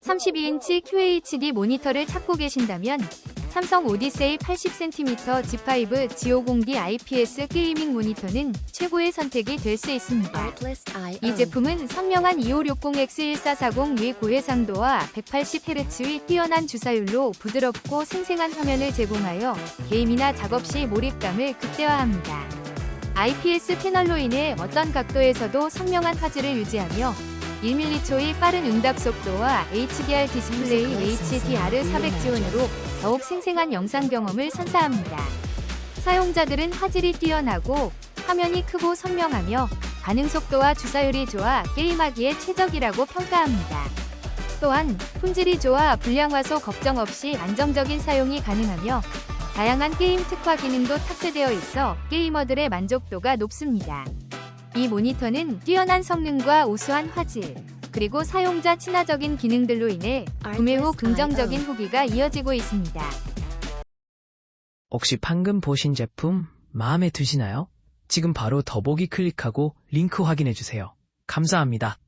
32인치 QHD 모니터를 찾고 계신다면 삼성 오디세이 80cm G5 G50D IPS 게이밍 모니터는 최고의 선택이 될 수 있습니다. 이 제품은 선명한 2560X1440 위 고해상도와 180Hz의 뛰어난 주사율로 부드럽고 생생한 화면을 제공하여 게임이나 작업 시 몰입감을 극대화합니다. IPS 패널로 인해 어떤 각도에서도 선명한 화질을 유지하며 1m초의 빠른 응답 속도와 HDR 디스플레이 HDR 400 지원으로 더욱 생생한 영상 경험을 선사합니다. 사용자들은 화질이 뛰어나고 화면이 크고 선명하며 반응 속도와 주사율이 좋아 게임하기에 최적이라고 평가합니다. 또한 품질이 좋아 불량화소 걱정 없이 안정적인 사용이 가능하며 다양한 게임 특화 기능도 탑재되어 있어 게이머들의 만족도가 높습니다. 이 모니터는 뛰어난 성능과 우수한 화질, 그리고 사용자 친화적인 기능들로 인해 구매 후 긍정적인 후기가 이어지고 있습니다. 혹시 방금 보신 제품 마음에 드시나요? 지금 바로 더보기 클릭하고 링크 확인해 주세요. 감사합니다.